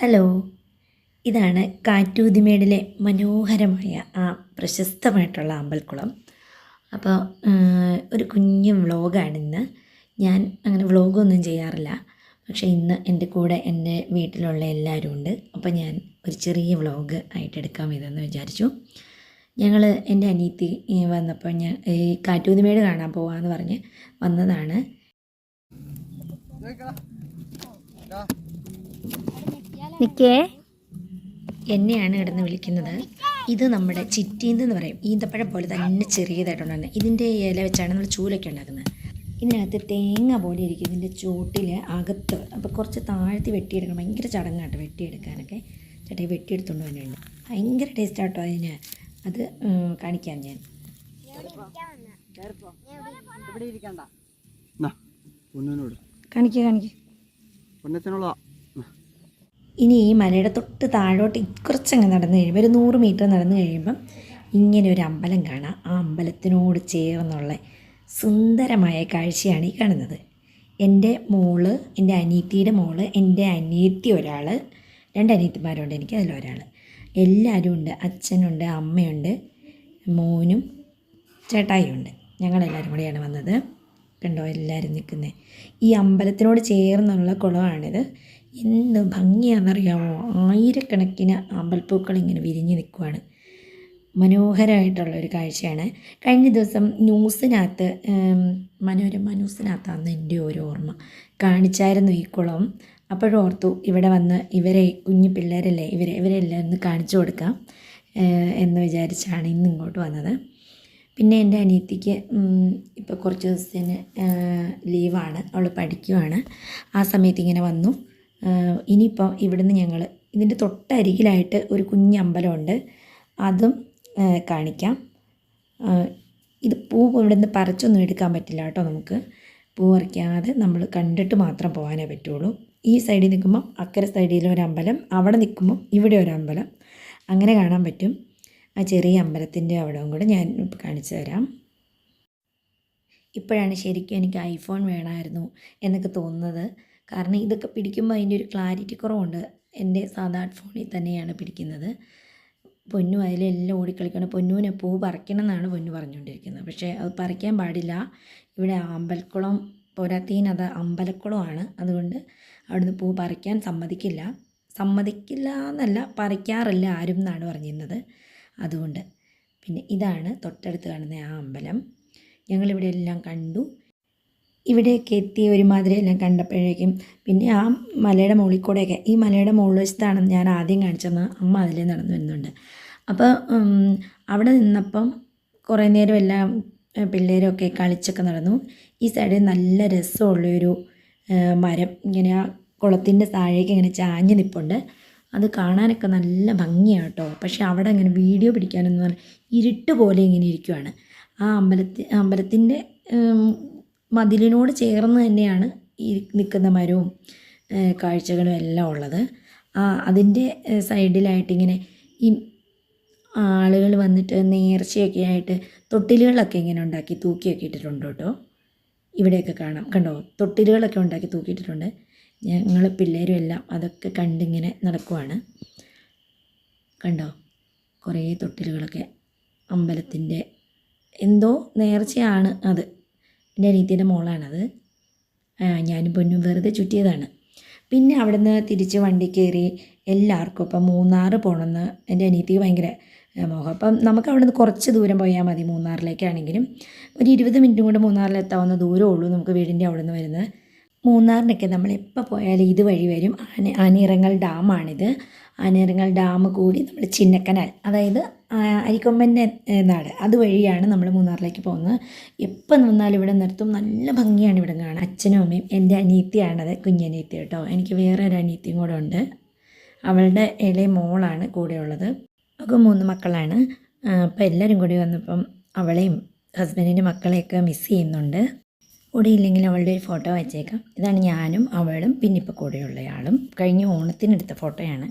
Hello. ഇതാണ് കാറ്റൂതിമേടിലെ മനോഹരമായ ആ പ്രശസ്തമായിട്ടുള്ള അമ്പൽക്കുളം. അപ്പോൾ ഒരു കുഞ്ഞു വ്ളോഗാണിന്ന്. ഞാൻ അങ്ങനെ വ്ളോഗൊന്നും ചെയ്യാറില്ല. പക്ഷേ ഇന്ന് എന്റെ കൂടെ എന്റെ വീട്ടിലുള്ള എല്ലാവരും ഉണ്ട്. അപ്പോൾ ഞാൻ ഒരു ചെറിയ വ്ളോഗ് ആയിട്ട് എടുക്കാം ഇതെന്ന് വിചാരിച്ചു. ഞങ്ങൾ എന്റെ അനിയത്തി വന്നപ്പോൾ ഞാൻ ഈ കാറ്റൂതിമേട് കാണാൻ പോവാന്ന് പറഞ്ഞ് വന്നതാണ്. നിക്കേ. എന്നെയാണ് കിടന്ന് വിളിക്കുന്നത്. ഇത് നമ്മുടെ ചിറ്റീന്ത് എന്ന് പറയും. ഈന്തപ്പഴം പോലെ തന്നെ ചെറിയതായിട്ടുണ്ടാകുന്നത് ഇതിന്റെ ഇല വെച്ചാണ് നമ്മൾ ചൂലൊക്കെ ഉണ്ടാക്കുന്നത്. ഇതിനകത്ത് തേങ്ങ പോലെ ഇരിക്കും. ഇതിന്റെ ചൂട്ടിൽ അകത്ത്. അപ്പോൾ കുറച്ച് താഴ്ത്തി വെട്ടിയെടുക്കണം. ഭയങ്കര ചടങ്ങാട്ടോ വെട്ടിയെടുക്കാനൊക്കെ. ചേട്ടാ വെട്ടിയെടുത്തുകൊണ്ട് തന്നെയുണ്ട് ഭയങ്കര ടേസ്റ്റ് ആട്ടോ അതിന്. അത് കാണിക്കാം ഞാൻ. കാണിക്കുക കാണിക്കുക ഇനി ഈ മലയുടെ തൊട്ട് താഴോട്ട് കുറച്ചങ്ങ് നടന്നു കഴിയുമ്പോൾ ഒരു നൂറ് മീറ്റർ നടന്നു കഴിയുമ്പം ഇങ്ങനെ ഒരു അമ്പലം കാണാം. ആ അമ്പലത്തിനോട് ചേർന്നുള്ള സുന്ദരമായ കാഴ്ചയാണ് ഈ കാണുന്നത്. എന്റെ മോൾ എന്റെ അനിയത്തിയുടെ മോൾ എന്റെ അനിയത്തി ഒരാൾ രണ്ട് അനിയത്തിമാരുണ്ട് എനിക്ക് അതിലൊരാൾ എല്ലാവരും ഉണ്ട് അച്ഛനുണ്ട് അമ്മയുണ്ട് മോനും ചേട്ടായിയുണ്ട്. ഞങ്ങളെല്ലാവരും കൂടിയാണ് വന്നത്. കണ്ടോ എല്ലാവരും നിൽക്കുന്നത് ഈ അമ്പലത്തിനോട് ചേർന്നുള്ള കുളമാണിത്. എന്ത് ഭംഗിയാണെന്നറിയാമോ? ആയിരക്കണക്കിന് അമ്പൽപ്പൂക്കൾ ഇങ്ങനെ വിരിഞ്ഞ് നിൽക്കുവാണ്. മനോഹരമായിട്ടുള്ള ഒരു കാഴ്ചയാണ്. കഴിഞ്ഞ ദിവസം ന്യൂസിനകത്ത് മനോരമ ന്യൂസിനകത്താണ് എന്റെ ഒരു ഓർമ്മ. കാണിച്ചായിരുന്നു ഈ കുളം. അപ്പോഴോർത്തു ഇവിടെ വന്ന് ഇവരെ കുഞ്ഞു പിള്ളേരല്ലേ ഇവരെ ഇവരെല്ലാം ഒന്ന് കാണിച്ചു കൊടുക്കാം എന്ന് വിചാരിച്ചാണ് ഇന്ന് ഇങ്ങോട്ട് വന്നത്. പിന്നെ എന്റെ അനിയത്തിക്ക് ഇപ്പോൾ കുറച്ച് ദിവസത്തിന് ലീവാണ്. അവൾ പഠിക്കുവാണ്. ആ സമയത്ത് ഇങ്ങനെ വന്നു. ഇനിയിപ്പോൾ ഇവിടുന്ന് ഞങ്ങൾ ഇതിന്റെ തൊട്ടരികിലായിട്ട് ഒരു കുഞ്ഞമ്പലമുണ്ട് അതും കാണിക്കാം. ഇത് പൂ ഇവിടുന്ന് പറിച്ചൊന്നും എടുക്കാൻ പറ്റില്ല കേട്ടോ നമുക്ക്. പൂ പറിക്കാതെ നമ്മൾ കണ്ടിട്ട് മാത്രം പോകാനേ പറ്റുള്ളൂ. ഈ സൈഡിൽ നിൽക്കുമ്പം അക്കരെ സൈഡിൽ ഒരു അമ്പലം അവിടെ നിൽക്കുമ്പം ഇവിടെ ഒരു അമ്പലം. അങ്ങനെ കാണാൻ പറ്റും. ആ ചെറിയ അമ്പലത്തിന്റെ അവിടവും കൂടെ ഞാൻ കാണിച്ചു തരാം. ഇപ്പോഴാണ് ശരിക്കും എനിക്ക് ഐഫോൺ വേണമായിരുന്നു എന്നൊക്കെ തോന്നുന്നത്. കാരണം ഇതൊക്കെ പിടിക്കുമ്പോൾ അതിന്റെ ഒരു ക്ലാരിറ്റി കുറവുണ്ട്. എന്റെ സാധാ ഫോണിൽ തന്നെയാണ് പിടിക്കുന്നത്. പൊന്നു അതിലെല്ലാം ഓടിക്കളിക്കണം. പൊന്നുവിനെ പൂ പറിക്കണം എന്നാണ് പൊന്നു പറഞ്ഞുകൊണ്ടിരിക്കുന്നത്. പക്ഷേ അത് പറിക്കാൻ പാടില്ല. ഇവിടെ അമ്പലക്കുളം പോരാത്തീന് അത് അമ്പലക്കുളമാണ്. അതുകൊണ്ട് അവിടുന്ന് പൂ പറിക്കാൻ സമ്മതിക്കില്ല. സമ്മതിക്കില്ല എന്നല്ല പറിക്കാറില്ല ആരും എന്നാണ് പറഞ്ഞിരുന്നത്. അതുകൊണ്ട്. പിന്നെ ഇതാണ് തൊട്ടടുത്ത് കാണുന്ന ആ അമ്പലം. ഞങ്ങളിവിടെ എല്ലാം കണ്ടു. ഇവിടെയൊക്കെ എത്തി ഒരുമാതിരി എല്ലാം കണ്ടപ്പോഴേക്കും പിന്നെ ആ മലയുടെ മുകളിൽ കൂടെയൊക്കെ ഈ മലയുടെ മുകളിൽ വെച്ചിട്ടാണ് ഞാൻ ആദ്യം കാണിച്ചത് അമ്മ അതിലേ നടന്നു വരുന്നുണ്ട്. അപ്പോൾ അവിടെ നിന്നപ്പം കുറേ നേരം എല്ലാം പിള്ളേരൊക്കെ കളിച്ചൊക്കെ നടന്നു. ഈ സൈഡിൽ നല്ല രസമുള്ളൊരു മരം. ഇങ്ങനെ ആ കുളത്തിന്റെ താഴേക്ക് ഇങ്ങനെ ചാഞ്ഞ് നിൽപ്പുണ്ട് അത് കാണാനൊക്കെ നല്ല ഭംഗിയാണ് കേട്ടോ പക്ഷേ അവിടെ അങ്ങനെ വീഡിയോ പിടിക്കാനൊന്നും ഇരുട്ട് പോലെ ഇങ്ങനെ ഇരിക്കുവാണ്. ആ അമ്പലത്തി അമ്പലത്തിന്റെ മതിലിനോട് ചേർന്ന് തന്നെയാണ് ഈ നിൽക്കുന്ന മരവും കാഴ്ചകളും എല്ലാം ഉള്ളത്. ആ അതിന്റെ സൈഡിലായിട്ടിങ്ങനെ ഈ ആളുകൾ വന്നിട്ട് നേർച്ചയൊക്കെ ആയിട്ട് തൊട്ടിലുകളൊക്കെ ഇങ്ങനെ ഉണ്ടാക്കി തൂക്കിയൊക്കെ ഇട്ടിട്ടുണ്ട് കേട്ടോ. ഇവിടെയൊക്കെ കാണാം. കണ്ടോ? തൊട്ടിലുകളൊക്കെ ഉണ്ടാക്കി തൂക്കിയിട്ടിട്ടുണ്ട്. ഞങ്ങൾ പിള്ളേരും എല്ലാം അതൊക്കെ കണ്ടിങ്ങനെ നടക്കുവാണ്. കണ്ടോ? കുറേ തൊട്ടിലുകളൊക്കെ അമ്പലത്തിന്റെ എന്തോ നേർച്ചയാണ് അത്. എന്റെ അനിയത്തിന്റെ മോളാണത്. ഞാനും പൊന്നും വെറുതെ ചുറ്റിയതാണ്. പിന്നെ അവിടുന്ന് തിരിച്ച് വണ്ടി കയറി എല്ലാവർക്കും ഇപ്പം മൂന്നാർ പോകണമെന്ന് എന്റെ അനിയത്തിക്ക് ഭയങ്കര മോഹം. അപ്പം നമുക്ക് അവിടുന്ന് കുറച്ച് ദൂരം പോയാൽ മതി മൂന്നാറിലേക്കാണെങ്കിലും. ഒരു ഇരുപത് മിനിറ്റും കൊണ്ട് മൂന്നാറിലെത്താവുന്ന ദൂരമേ ഉള്ളൂ നമുക്ക് വീടിന്റെ അവിടെ നിന്ന് വരുന്നത്. മൂന്നാറിനൊക്കെ നമ്മൾ എപ്പോൾ പോയാലും ഇത് വഴി വരും. ആന ആനയിറങ്ങൽ ഡാമാണിത്. ആനയിറങ്ങൽ ഡാം കൂടി നമ്മൾ ചിന്നക്കനാൽ അതായത് അരിക്കൊമ്പന്റെ നാട്. അതുവഴിയാണ് നമ്മൾ മൂന്നാറിലേക്ക് പോകുന്നത്. എപ്പോൾ നിന്നാലും ഇവിടെ നിർത്തും. നല്ല ഭംഗിയാണ് ഇവിടെ കാണാൻ. അച്ഛനും അമ്മയും എന്റെ അനിയത്തിയാണത് കുഞ്ഞനിയത്തി കേട്ടോ. എനിക്ക് വേറെ ഒരു അനിയത്തിയും കൂടെ ഉണ്ട്. അവളുടെ ഇളയ മോളാണ് കൂടെയുള്ളത് ഒക്കെ മൂന്ന് മക്കളാണ്. അപ്പോൾ എല്ലാവരും കൂടി വന്നപ്പം അവളെയും ഹസ്ബൻഡിന്റെ മക്കളെയൊക്കെ മിസ് ചെയ്യുന്നുണ്ട്. കൂടെ ഇല്ലെങ്കിൽ അവളുടെ ഒരു ഫോട്ടോ വെച്ചേക്കാം. ഇതാണ് ഞാനും അവളും പിന്നെ ഇപ്പോൾ കൂടെയുള്ളയാളും. കഴിഞ്ഞ ഓണത്തിനെടുത്ത ഫോട്ടോയാണ്.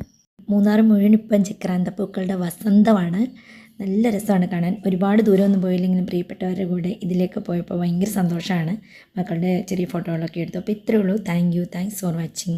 മൂന്നാർ മുഴുവൻ ഇപ്പം ചക്രാന്തപ്പൂക്കളുടെ വസന്തമാണ്. നല്ല രസമാണ് കാണാൻ. ഒരുപാട് ദൂരമൊന്നും പോയില്ലെങ്കിലും പ്രിയപ്പെട്ടവരുടെ കൂടെ ഇതിലേക്ക് പോയപ്പോൾ ഭയങ്കര സന്തോഷമാണ്. മക്കളുടെ ചെറിയ ഫോട്ടോകളൊക്കെ എടുത്തു. അപ്പോൾ ഇത്രയേ ഉള്ളൂ. Thank you thanks for watching